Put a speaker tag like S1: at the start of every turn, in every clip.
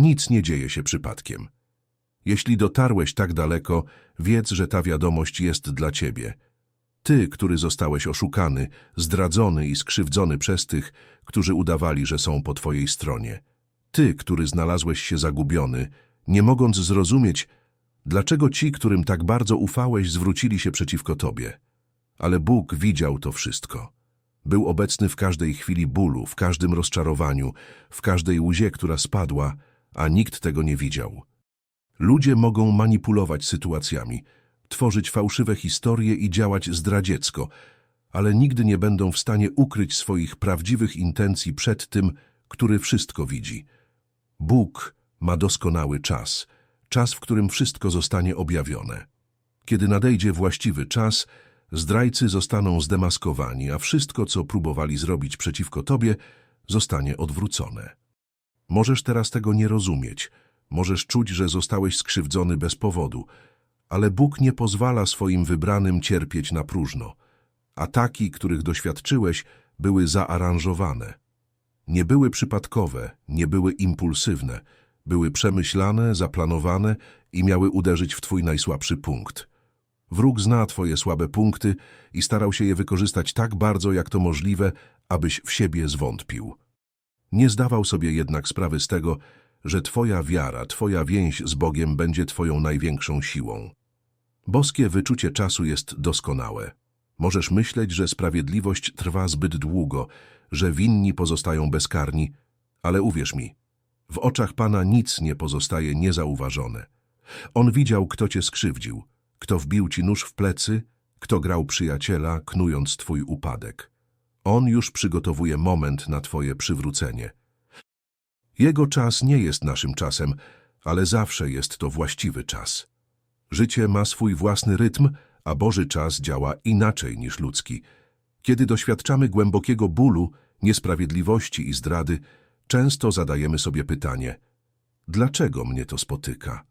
S1: Nic nie dzieje się przypadkiem. Jeśli dotarłeś tak daleko, wiedz, że ta wiadomość jest dla ciebie. Ty, który zostałeś oszukany, zdradzony i skrzywdzony przez tych, którzy udawali, że są po twojej stronie. Ty, który znalazłeś się zagubiony, nie mogąc zrozumieć, dlaczego ci, którym tak bardzo ufałeś, zwrócili się przeciwko tobie. Ale Bóg widział to wszystko. Był obecny w każdej chwili bólu, w każdym rozczarowaniu, w każdej łzie, która spadła, a nikt tego nie widział. Ludzie mogą manipulować sytuacjami, tworzyć fałszywe historie i działać zdradziecko, ale nigdy nie będą w stanie ukryć swoich prawdziwych intencji przed tym, który wszystko widzi. Bóg ma doskonały czas, czas, w którym wszystko zostanie objawione. Kiedy nadejdzie właściwy czas, zdrajcy zostaną zdemaskowani, a wszystko, co próbowali zrobić przeciwko tobie, zostanie odwrócone. Możesz teraz tego nie rozumieć, możesz czuć, że zostałeś skrzywdzony bez powodu, ale Bóg nie pozwala swoim wybranym cierpieć na próżno. Ataki, których doświadczyłeś, były zaaranżowane. Nie były przypadkowe, nie były impulsywne, były przemyślane, zaplanowane i miały uderzyć w twój najsłabszy punkt. Wróg zna twoje słabe punkty i starał się je wykorzystać tak bardzo, jak to możliwe, abyś w siebie zwątpił. Nie zdawał sobie jednak sprawy z tego, że twoja wiara, twoja więź z Bogiem będzie twoją największą siłą. Boskie wyczucie czasu jest doskonałe. Możesz myśleć, że sprawiedliwość trwa zbyt długo, że winni pozostają bezkarni, ale uwierz mi, w oczach Pana nic nie pozostaje niezauważone. On widział, kto cię skrzywdził, kto wbił ci nóż w plecy, kto grał przyjaciela, knując twój upadek. On już przygotowuje moment na twoje przywrócenie. Jego czas nie jest naszym czasem, ale zawsze jest to właściwy czas. Życie ma swój własny rytm, a Boży czas działa inaczej niż ludzki. Kiedy doświadczamy głębokiego bólu, niesprawiedliwości i zdrady, często zadajemy sobie pytanie, dlaczego mnie to spotyka?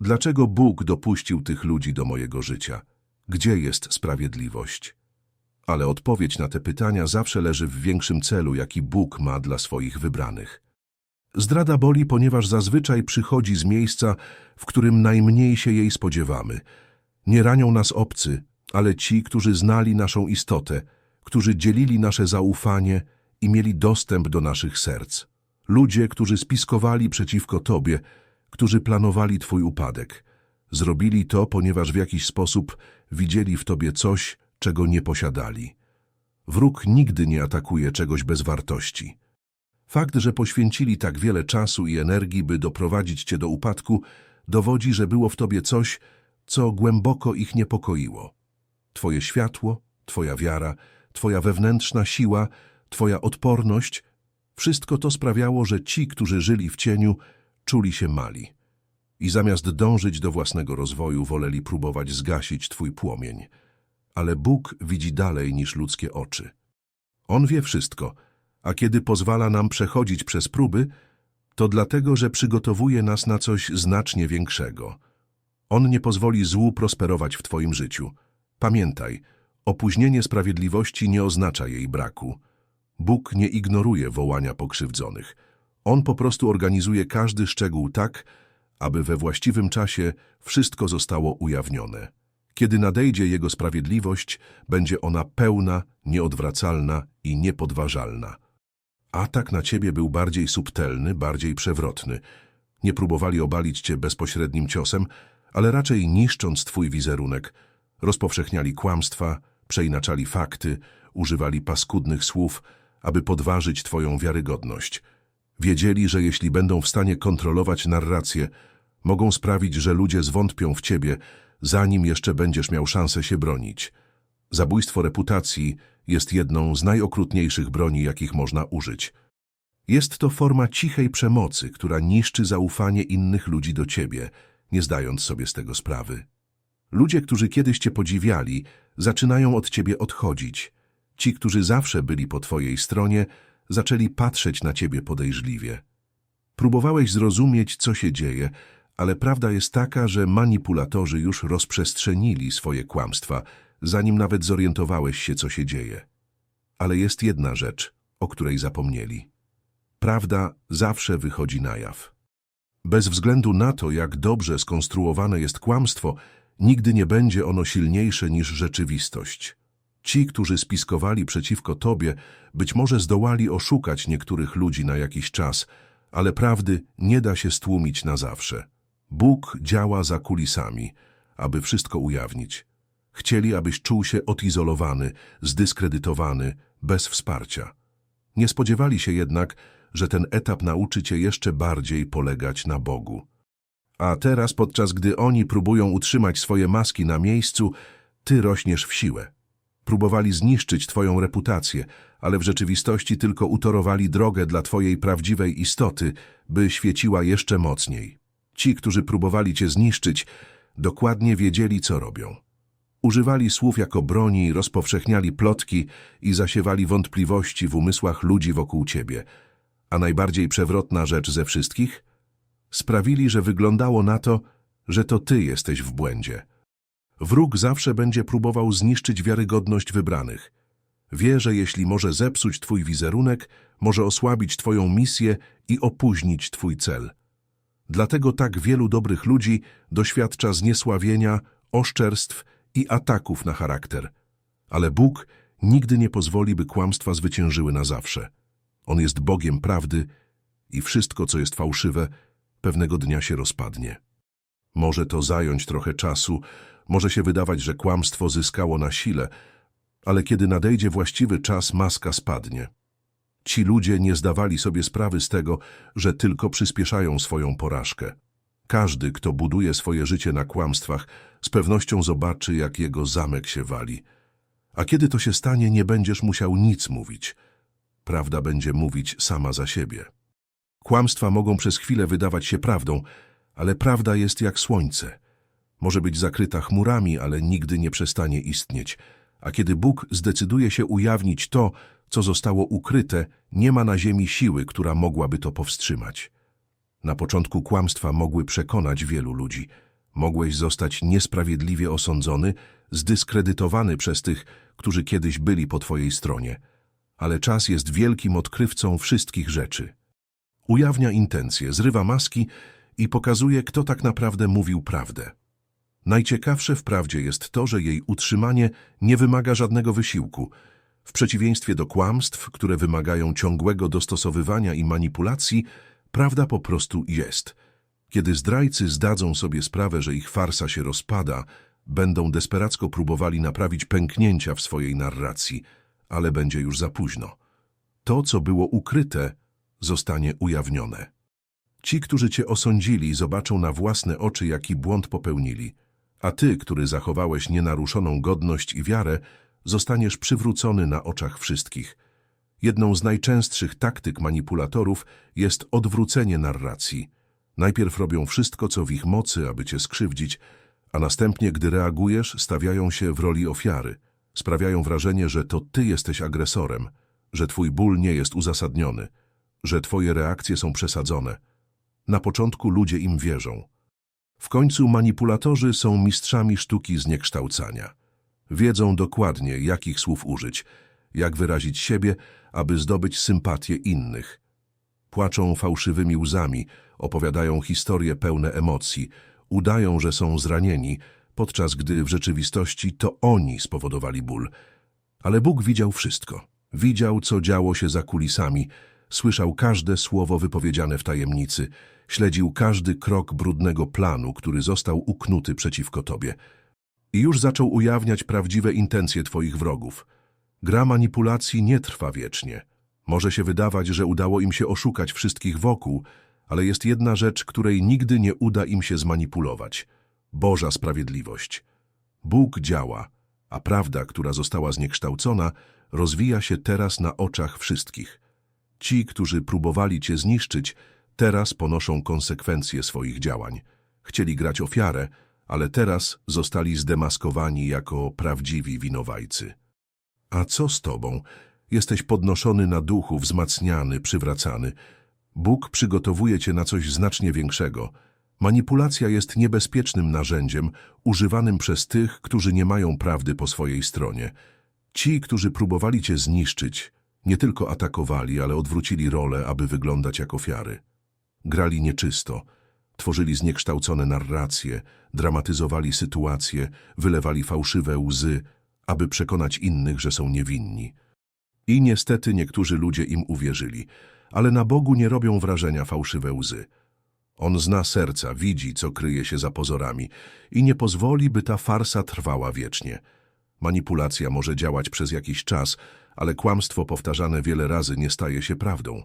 S1: Dlaczego Bóg dopuścił tych ludzi do mojego życia? Gdzie jest sprawiedliwość? Ale odpowiedź na te pytania zawsze leży w większym celu, jaki Bóg ma dla swoich wybranych. Zdrada boli, ponieważ zazwyczaj przychodzi z miejsca, w którym najmniej się jej spodziewamy. Nie ranią nas obcy, ale ci, którzy znali naszą istotę, którzy dzielili nasze zaufanie i mieli dostęp do naszych serc. Ludzie, którzy spiskowali przeciwko Tobie, którzy planowali Twój upadek. Zrobili to, ponieważ w jakiś sposób widzieli w Tobie coś, czego nie posiadali. Wróg nigdy nie atakuje czegoś bez wartości. Fakt, że poświęcili tak wiele czasu i energii, by doprowadzić Cię do upadku, dowodzi, że było w Tobie coś, co głęboko ich niepokoiło. Twoje światło, Twoja wiara, Twoja wewnętrzna siła, Twoja odporność, wszystko to sprawiało, że ci, którzy żyli w cieniu, czuli się mali. I zamiast dążyć do własnego rozwoju, woleli próbować zgasić Twój płomień. Ale Bóg widzi dalej niż ludzkie oczy. On wie wszystko, a kiedy pozwala nam przechodzić przez próby, to dlatego, że przygotowuje nas na coś znacznie większego. On nie pozwoli złu prosperować w Twoim życiu. Pamiętaj, opóźnienie sprawiedliwości nie oznacza jej braku. Bóg nie ignoruje wołania pokrzywdzonych. On po prostu organizuje każdy szczegół tak, aby we właściwym czasie wszystko zostało ujawnione. Kiedy nadejdzie Jego sprawiedliwość, będzie ona pełna, nieodwracalna i niepodważalna. Atak na ciebie był bardziej subtelny, bardziej przewrotny. Nie próbowali obalić cię bezpośrednim ciosem, ale raczej niszcząc twój wizerunek. Rozpowszechniali kłamstwa, przeinaczali fakty, używali paskudnych słów, aby podważyć twoją wiarygodność. Wiedzieli, że jeśli będą w stanie kontrolować narrację, mogą sprawić, że ludzie zwątpią w ciebie, zanim jeszcze będziesz miał szansę się bronić. Zabójstwo reputacji jest jedną z najokrutniejszych broni, jakich można użyć. Jest to forma cichej przemocy, która niszczy zaufanie innych ludzi do ciebie, nie zdając sobie z tego sprawy. Ludzie, którzy kiedyś cię podziwiali, zaczynają od ciebie odchodzić. Ci, którzy zawsze byli po twojej stronie, zaczęli patrzeć na ciebie podejrzliwie. Próbowałeś zrozumieć, co się dzieje, ale prawda jest taka, że manipulatorzy już rozprzestrzenili swoje kłamstwa, zanim nawet zorientowałeś się, co się dzieje. Ale jest jedna rzecz, o której zapomnieli. Prawda zawsze wychodzi na jaw. Bez względu na to, jak dobrze skonstruowane jest kłamstwo, nigdy nie będzie ono silniejsze niż rzeczywistość. Ci, którzy spiskowali przeciwko tobie, być może zdołali oszukać niektórych ludzi na jakiś czas, ale prawdy nie da się stłumić na zawsze. Bóg działa za kulisami, aby wszystko ujawnić. Chcieli, abyś czuł się odizolowany, zdyskredytowany, bez wsparcia. Nie spodziewali się jednak, że ten etap nauczy cię jeszcze bardziej polegać na Bogu. A teraz, podczas gdy oni próbują utrzymać swoje maski na miejscu, ty rośniesz w siłę. Próbowali zniszczyć twoją reputację, ale w rzeczywistości tylko utorowali drogę dla twojej prawdziwej istoty, by świeciła jeszcze mocniej. Ci, którzy próbowali cię zniszczyć, dokładnie wiedzieli, co robią. Używali słów jako broni, rozpowszechniali plotki i zasiewali wątpliwości w umysłach ludzi wokół ciebie. A najbardziej przewrotna rzecz ze wszystkich? Sprawili, że wyglądało na to, że to ty jesteś w błędzie. Wróg zawsze będzie próbował zniszczyć wiarygodność wybranych. Wie, że jeśli może zepsuć twój wizerunek, może osłabić twoją misję i opóźnić twój cel. Dlatego tak wielu dobrych ludzi doświadcza zniesławienia, oszczerstw i ataków na charakter. Ale Bóg nigdy nie pozwoli, by kłamstwa zwyciężyły na zawsze. On jest Bogiem prawdy i wszystko, co jest fałszywe, pewnego dnia się rozpadnie. Może to zająć trochę czasu, może się wydawać, że kłamstwo zyskało na sile, ale kiedy nadejdzie właściwy czas, maska spadnie. Ci ludzie nie zdawali sobie sprawy z tego, że tylko przyspieszają swoją porażkę. Każdy, kto buduje swoje życie na kłamstwach, z pewnością zobaczy, jak jego zamek się wali. A kiedy to się stanie, nie będziesz musiał nic mówić. Prawda będzie mówić sama za siebie. Kłamstwa mogą przez chwilę wydawać się prawdą, ale prawda jest jak słońce. Może być zakryta chmurami, ale nigdy nie przestanie istnieć. A kiedy Bóg zdecyduje się ujawnić to, co zostało ukryte, nie ma na ziemi siły, która mogłaby to powstrzymać. Na początku kłamstwa mogły przekonać wielu ludzi. Mogłeś zostać niesprawiedliwie osądzony, zdyskredytowany przez tych, którzy kiedyś byli po twojej stronie. Ale czas jest wielkim odkrywcą wszystkich rzeczy. Ujawnia intencje, zrywa maski i pokazuje, kto tak naprawdę mówił prawdę. Najciekawsze wprawdzie jest to, że jej utrzymanie nie wymaga żadnego wysiłku. W przeciwieństwie do kłamstw, które wymagają ciągłego dostosowywania i manipulacji, prawda po prostu jest. Kiedy zdrajcy zdadzą sobie sprawę, że ich farsa się rozpada, będą desperacko próbowali naprawić pęknięcia w swojej narracji, ale będzie już za późno. To, co było ukryte, zostanie ujawnione. Ci, którzy cię osądzili, zobaczą na własne oczy, jaki błąd popełnili, a ty, który zachowałeś nienaruszoną godność i wiarę, zostaniesz przywrócony na oczach wszystkich. Jedną z najczęstszych taktyk manipulatorów jest odwrócenie narracji. Najpierw robią wszystko, co w ich mocy, aby cię skrzywdzić, a następnie, gdy reagujesz, stawiają się w roli ofiary. Sprawiają wrażenie, że to ty jesteś agresorem, że twój ból nie jest uzasadniony, że twoje reakcje są przesadzone. Na początku ludzie im wierzą. W końcu manipulatorzy są mistrzami sztuki zniekształcania. Wiedzą dokładnie, jakich słów użyć, jak wyrazić siebie, aby zdobyć sympatię innych. Płaczą fałszywymi łzami, opowiadają historie pełne emocji, udają, że są zranieni, podczas gdy w rzeczywistości to oni spowodowali ból. Ale Bóg widział wszystko. Widział, co działo się za kulisami, słyszał każde słowo wypowiedziane w tajemnicy, śledził każdy krok brudnego planu, który został uknuty przeciwko tobie. I już zaczął ujawniać prawdziwe intencje twoich wrogów. Gra manipulacji nie trwa wiecznie. Może się wydawać, że udało im się oszukać wszystkich wokół, ale jest jedna rzecz, której nigdy nie uda im się zmanipulować. Boża sprawiedliwość. Bóg działa, a prawda, która została zniekształcona, rozwija się teraz na oczach wszystkich. Ci, którzy próbowali cię zniszczyć, teraz ponoszą konsekwencje swoich działań. Chcieli grać ofiarę, ale teraz zostali zdemaskowani jako prawdziwi winowajcy. A co z tobą? Jesteś podnoszony na duchu, wzmacniany, przywracany. Bóg przygotowuje cię na coś znacznie większego. Manipulacja jest niebezpiecznym narzędziem, używanym przez tych, którzy nie mają prawdy po swojej stronie. Ci, którzy próbowali cię zniszczyć, nie tylko atakowali, ale odwrócili rolę, aby wyglądać jak ofiary. Grali nieczysto, Tworzyli zniekształcone narracje, dramatyzowali sytuacje, wylewali fałszywe łzy, aby przekonać innych, że są niewinni. I niestety niektórzy ludzie im uwierzyli, ale na Bogu nie robią wrażenia fałszywe łzy. On zna serca, widzi, co kryje się za pozorami i nie pozwoli, by ta farsa trwała wiecznie. Manipulacja może działać przez jakiś czas, ale kłamstwo powtarzane wiele razy nie staje się prawdą.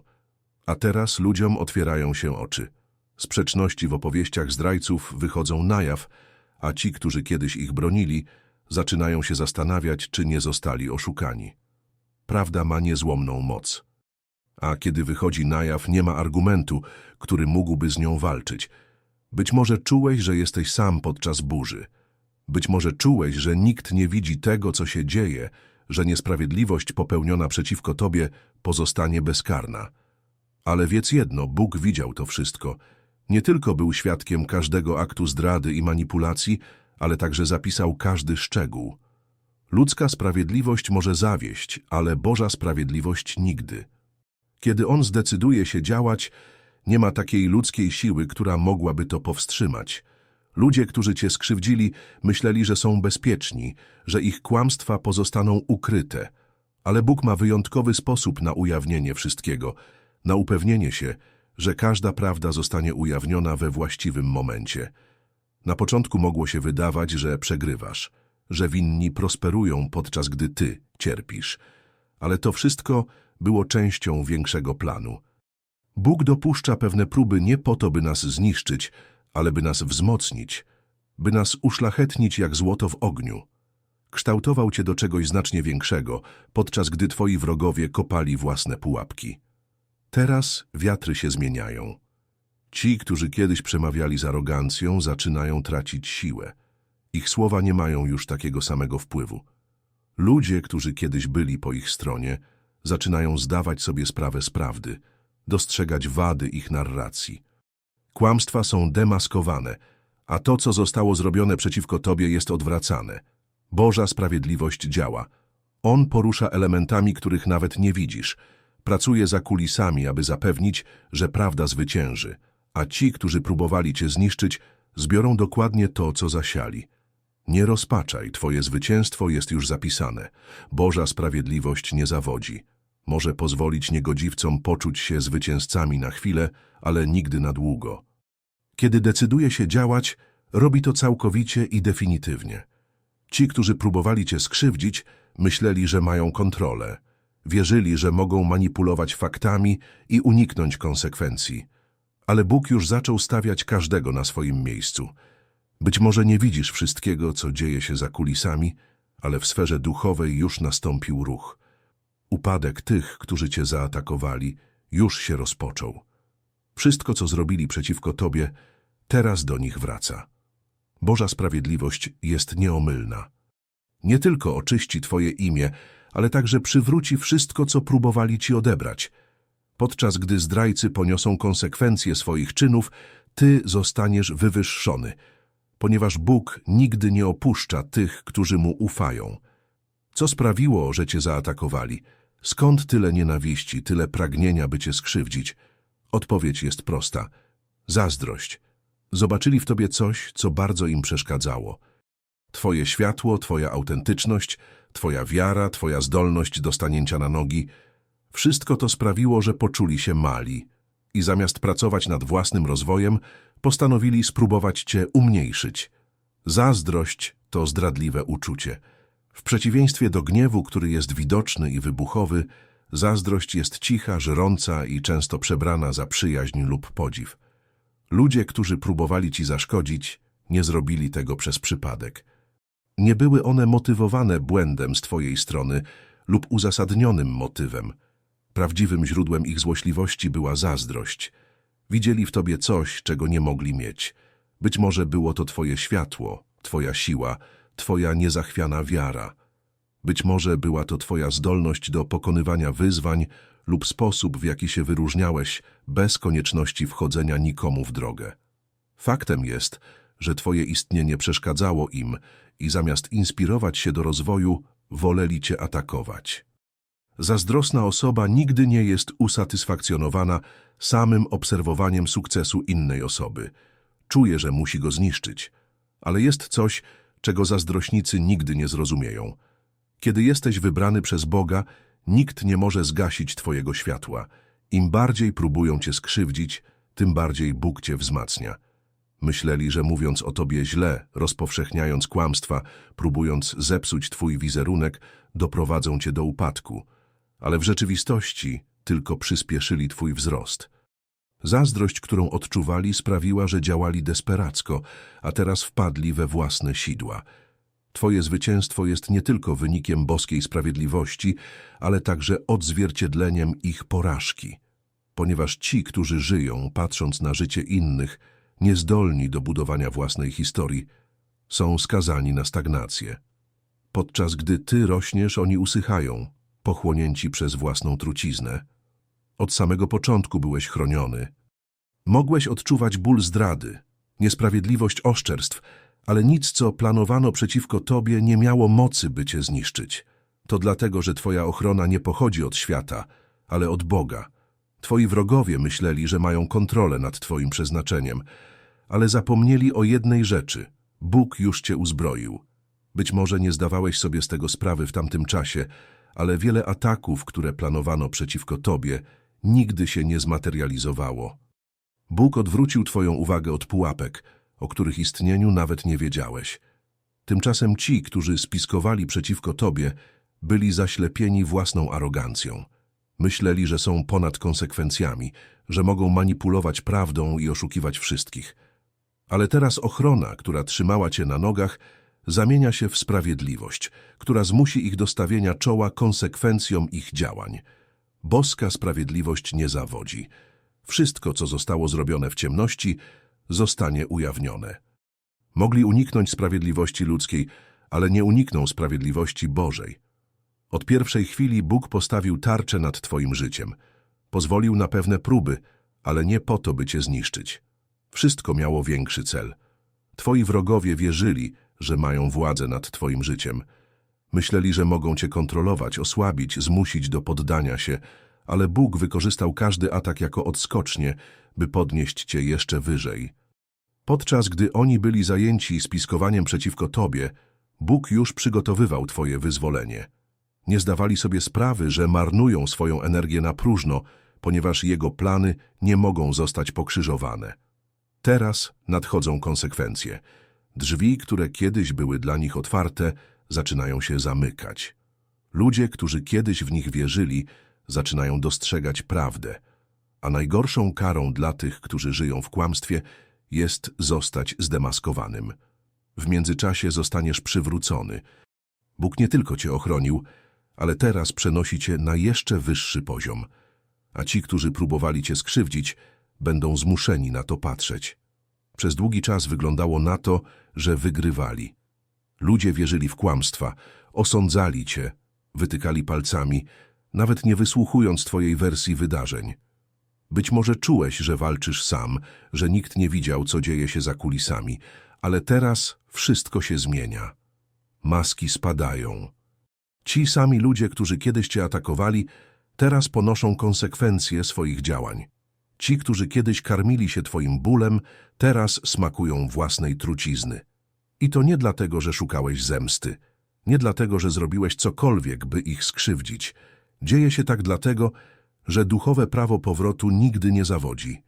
S1: A teraz ludziom otwierają się oczy. Sprzeczności w opowieściach zdrajców wychodzą na jaw, a ci, którzy kiedyś ich bronili, zaczynają się zastanawiać, czy nie zostali oszukani. Prawda ma niezłomną moc. A kiedy wychodzi na jaw, nie ma argumentu, który mógłby z nią walczyć. Być może czułeś, że jesteś sam podczas burzy. Być może czułeś, że nikt nie widzi tego, co się dzieje, że niesprawiedliwość popełniona przeciwko tobie pozostanie bezkarna. Ale wiedz jedno, Bóg widział to wszystko. Nie tylko był świadkiem każdego aktu zdrady i manipulacji, ale także zapisał każdy szczegół. Ludzka sprawiedliwość może zawieść, ale Boża sprawiedliwość nigdy. Kiedy On zdecyduje się działać, nie ma takiej ludzkiej siły, która mogłaby to powstrzymać. Ludzie, którzy cię skrzywdzili, myśleli, że są bezpieczni, że ich kłamstwa pozostaną ukryte. Ale Bóg ma wyjątkowy sposób na ujawnienie wszystkiego, na upewnienie się, że każda prawda zostanie ujawniona we właściwym momencie. Na początku mogło się wydawać, że przegrywasz, że winni prosperują, podczas gdy ty cierpisz. Ale to wszystko było częścią większego planu. Bóg dopuszcza pewne próby nie po to, by nas zniszczyć, ale by nas wzmocnić, by nas uszlachetnić jak złoto w ogniu. Kształtował cię do czegoś znacznie większego, podczas gdy twoi wrogowie kopali własne pułapki. Teraz wiatry się zmieniają. Ci, którzy kiedyś przemawiali z arogancją, zaczynają tracić siłę. Ich słowa nie mają już takiego samego wpływu. Ludzie, którzy kiedyś byli po ich stronie, zaczynają zdawać sobie sprawę z prawdy, dostrzegać wady ich narracji. Kłamstwa są demaskowane, a to, co zostało zrobione przeciwko tobie, jest odwracane. Boża sprawiedliwość działa. On porusza elementami, których nawet nie widzisz. Pracuje za kulisami, aby zapewnić, że prawda zwycięży, a ci, którzy próbowali cię zniszczyć, zbiorą dokładnie to, co zasiali. Nie rozpaczaj, twoje zwycięstwo jest już zapisane. Boża sprawiedliwość nie zawodzi. Może pozwolić niegodziwcom poczuć się zwycięzcami na chwilę, ale nigdy na długo. Kiedy decyduje się działać, robi to całkowicie i definitywnie. Ci, którzy próbowali cię skrzywdzić, myśleli, że mają kontrolę. Wierzyli, że mogą manipulować faktami i uniknąć konsekwencji. Ale Bóg już zaczął stawiać każdego na swoim miejscu. Być może nie widzisz wszystkiego, co dzieje się za kulisami, ale w sferze duchowej już nastąpił ruch. Upadek tych, którzy cię zaatakowali, już się rozpoczął. Wszystko, co zrobili przeciwko tobie, teraz do nich wraca. Boża sprawiedliwość jest nieomylna. Nie tylko oczyści twoje imię, ale także przywróci wszystko, co próbowali ci odebrać. Podczas gdy zdrajcy poniosą konsekwencje swoich czynów, ty zostaniesz wywyższony, ponieważ Bóg nigdy nie opuszcza tych, którzy Mu ufają. Co sprawiło, że cię zaatakowali? Skąd tyle nienawiści, tyle pragnienia, by cię skrzywdzić? Odpowiedź jest prosta. Zazdrość. Zobaczyli w tobie coś, co bardzo im przeszkadzało. Twoje światło, twoja autentyczność, twoja wiara, twoja zdolność do stanięcia na nogi. Wszystko to sprawiło, że poczuli się mali i zamiast pracować nad własnym rozwojem, postanowili spróbować cię umniejszyć. Zazdrość to zdradliwe uczucie. W przeciwieństwie do gniewu, który jest widoczny i wybuchowy, zazdrość jest cicha, żerąca i często przebrana za przyjaźń lub podziw. Ludzie, którzy próbowali ci zaszkodzić, nie zrobili tego przez przypadek. Nie były one motywowane błędem z twojej strony lub uzasadnionym motywem. Prawdziwym źródłem ich złośliwości była zazdrość. Widzieli w tobie coś, czego nie mogli mieć. Być może było to twoje światło, twoja siła, twoja niezachwiana wiara. Być może była to twoja zdolność do pokonywania wyzwań lub sposób, w jaki się wyróżniałeś, bez konieczności wchodzenia nikomu w drogę. Faktem jest, że twoje istnienie przeszkadzało im i zamiast inspirować się do rozwoju, woleli cię atakować. Zazdrosna osoba nigdy nie jest usatysfakcjonowana samym obserwowaniem sukcesu innej osoby. Czuje, że musi go zniszczyć. Ale jest coś, czego zazdrośnicy nigdy nie zrozumieją. Kiedy jesteś wybrany przez Boga, nikt nie może zgasić twojego światła. Im bardziej próbują cię skrzywdzić, tym bardziej Bóg cię wzmacnia. Myśleli, że mówiąc o tobie źle, rozpowszechniając kłamstwa, próbując zepsuć twój wizerunek, doprowadzą cię do upadku. Ale w rzeczywistości tylko przyspieszyli twój wzrost. Zazdrość, którą odczuwali, sprawiła, że działali desperacko, a teraz wpadli we własne sidła. Twoje zwycięstwo jest nie tylko wynikiem boskiej sprawiedliwości, ale także odzwierciedleniem ich porażki. Ponieważ ci, którzy żyją, patrząc na życie innych, niezdolni do budowania własnej historii, są skazani na stagnację. Podczas gdy ty rośniesz, oni usychają, pochłonięci przez własną truciznę. Od samego początku byłeś chroniony. Mogłeś odczuwać ból zdrady, niesprawiedliwość oszczerstw, ale nic, co planowano przeciwko tobie, nie miało mocy, by cię zniszczyć. To dlatego, że twoja ochrona nie pochodzi od świata, ale od Boga. Twoi wrogowie myśleli, że mają kontrolę nad twoim przeznaczeniem, ale zapomnieli o jednej rzeczy. Bóg już cię uzbroił. Być może nie zdawałeś sobie z tego sprawy w tamtym czasie, ale wiele ataków, które planowano przeciwko tobie, nigdy się nie zmaterializowało. Bóg odwrócił twoją uwagę od pułapek, o których istnieniu nawet nie wiedziałeś. Tymczasem ci, którzy spiskowali przeciwko tobie, byli zaślepieni własną arogancją. Myśleli, że są ponad konsekwencjami, że mogą manipulować prawdą i oszukiwać wszystkich. Ale teraz ochrona, która trzymała cię na nogach, zamienia się w sprawiedliwość, która zmusi ich do stawienia czoła konsekwencjom ich działań. Boska sprawiedliwość nie zawodzi. Wszystko, co zostało zrobione w ciemności, zostanie ujawnione. Mogli uniknąć sprawiedliwości ludzkiej, ale nie unikną sprawiedliwości Bożej. Od pierwszej chwili Bóg postawił tarczę nad twoim życiem. Pozwolił na pewne próby, ale nie po to, by cię zniszczyć. Wszystko miało większy cel. Twoi wrogowie wierzyli, że mają władzę nad twoim życiem. Myśleli, że mogą cię kontrolować, osłabić, zmusić do poddania się, ale Bóg wykorzystał każdy atak jako odskocznie, by podnieść cię jeszcze wyżej. Podczas gdy oni byli zajęci spiskowaniem przeciwko tobie, Bóg już przygotowywał twoje wyzwolenie. Nie zdawali sobie sprawy, że marnują swoją energię na próżno, ponieważ jego plany nie mogą zostać pokrzyżowane. Teraz nadchodzą konsekwencje. Drzwi, które kiedyś były dla nich otwarte, zaczynają się zamykać. Ludzie, którzy kiedyś w nich wierzyli, zaczynają dostrzegać prawdę, a najgorszą karą dla tych, którzy żyją w kłamstwie, jest zostać zdemaskowanym. W międzyczasie zostaniesz przywrócony. Bóg nie tylko cię ochronił, ale teraz przenosi cię na jeszcze wyższy poziom, a ci, którzy próbowali cię skrzywdzić, będą zmuszeni na to patrzeć. Przez długi czas wyglądało na to, że wygrywali. Ludzie wierzyli w kłamstwa, osądzali cię, wytykali palcami, nawet nie wysłuchując twojej wersji wydarzeń. Być może czułeś, że walczysz sam, że nikt nie widział, co dzieje się za kulisami, ale teraz wszystko się zmienia. Maski spadają. Ci sami ludzie, którzy kiedyś cię atakowali, teraz ponoszą konsekwencje swoich działań. Ci, którzy kiedyś karmili się twoim bólem, teraz smakują własnej trucizny. I to nie dlatego, że szukałeś zemsty, nie dlatego, że zrobiłeś cokolwiek, by ich skrzywdzić. Dzieje się tak dlatego, że duchowe prawo powrotu nigdy nie zawodzi.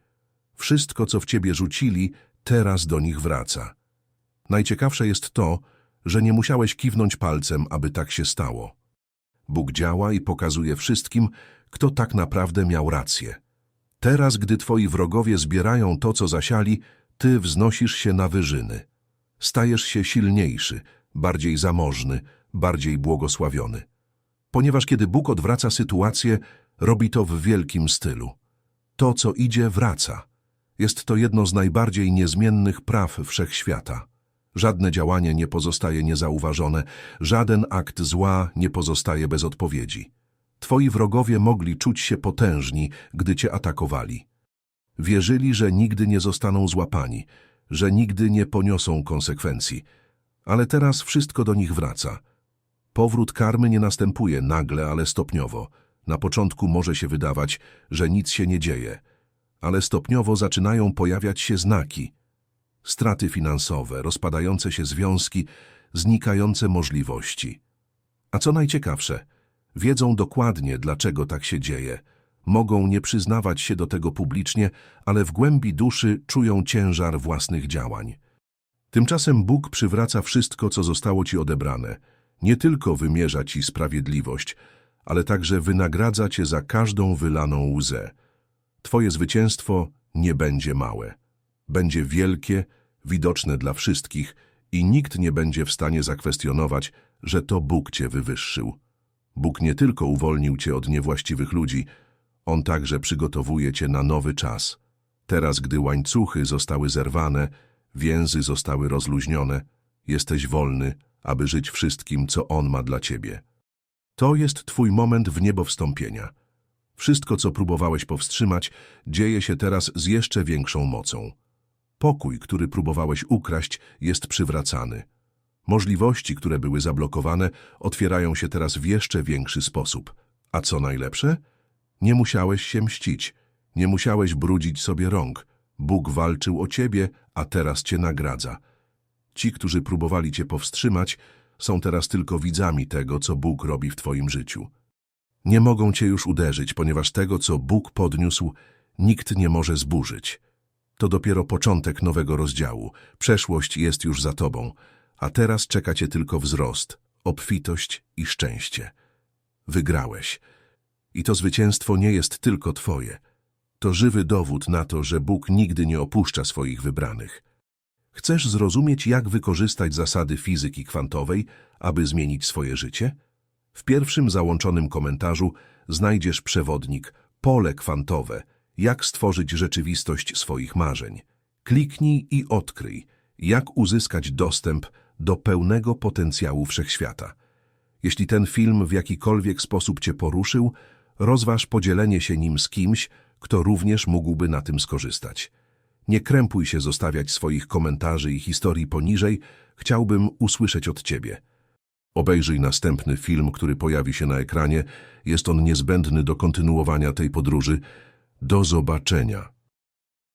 S1: Wszystko, co w ciebie rzucili, teraz do nich wraca. Najciekawsze jest to, że nie musiałeś kiwnąć palcem, aby tak się stało. Bóg działa i pokazuje wszystkim, kto tak naprawdę miał rację. Teraz, gdy twoi wrogowie zbierają to, co zasiali, ty wznosisz się na wyżyny. Stajesz się silniejszy, bardziej zamożny, bardziej błogosławiony. Ponieważ kiedy Bóg odwraca sytuację, robi to w wielkim stylu. To, co idzie, wraca. Jest to jedno z najbardziej niezmiennych praw wszechświata. Żadne działanie nie pozostaje niezauważone, żaden akt zła nie pozostaje bez odpowiedzi. Twoi wrogowie mogli czuć się potężni, gdy cię atakowali. Wierzyli, że nigdy nie zostaną złapani, że nigdy nie poniosą konsekwencji. Ale teraz wszystko do nich wraca. Powrót karmy nie następuje nagle, ale stopniowo. Na początku może się wydawać, że nic się nie dzieje, ale stopniowo zaczynają pojawiać się znaki. Straty finansowe, rozpadające się związki, znikające możliwości. A co najciekawsze, wiedzą dokładnie, dlaczego tak się dzieje. Mogą nie przyznawać się do tego publicznie, ale w głębi duszy czują ciężar własnych działań. Tymczasem Bóg przywraca wszystko, co zostało ci odebrane. Nie tylko wymierza ci sprawiedliwość, ale także wynagradza cię za każdą wylaną łzę. Twoje zwycięstwo nie będzie małe. Będzie wielkie, widoczne dla wszystkich i nikt nie będzie w stanie zakwestionować, że to Bóg cię wywyższył. Bóg nie tylko uwolnił cię od niewłaściwych ludzi, On także przygotowuje cię na nowy czas. Teraz, gdy łańcuchy zostały zerwane, więzy zostały rozluźnione, jesteś wolny, aby żyć wszystkim, co On ma dla ciebie. To jest twój moment w niebo wstąpienia. Wszystko, co próbowałeś powstrzymać, dzieje się teraz z jeszcze większą mocą. Pokój, który próbowałeś ukraść, jest przywracany. Możliwości, które były zablokowane, otwierają się teraz w jeszcze większy sposób. A co najlepsze? Nie musiałeś się mścić, nie musiałeś brudzić sobie rąk. Bóg walczył o ciebie, a teraz cię nagradza. Ci, którzy próbowali cię powstrzymać, są teraz tylko widzami tego, co Bóg robi w twoim życiu. Nie mogą cię już uderzyć, ponieważ tego, co Bóg podniósł, nikt nie może zburzyć. To dopiero początek nowego rozdziału. Przeszłość jest już za tobą, a teraz czeka cię tylko wzrost, obfitość i szczęście. Wygrałeś. I to zwycięstwo nie jest tylko twoje. To żywy dowód na to, że Bóg nigdy nie opuszcza swoich wybranych. Chcesz zrozumieć, jak wykorzystać zasady fizyki kwantowej, aby zmienić swoje życie? W pierwszym załączonym komentarzu znajdziesz przewodnik Pole kwantowe – jak stworzyć rzeczywistość swoich marzeń. Kliknij i odkryj, jak uzyskać dostęp do pełnego potencjału wszechświata. Jeśli ten film w jakikolwiek sposób Cię poruszył, rozważ podzielenie się nim z kimś, kto również mógłby na tym skorzystać. Nie krępuj się zostawiać swoich komentarzy i historii poniżej, chciałbym usłyszeć od Ciebie. Obejrzyj następny film, który pojawi się na ekranie. Jest on niezbędny do kontynuowania tej podróży. Do zobaczenia.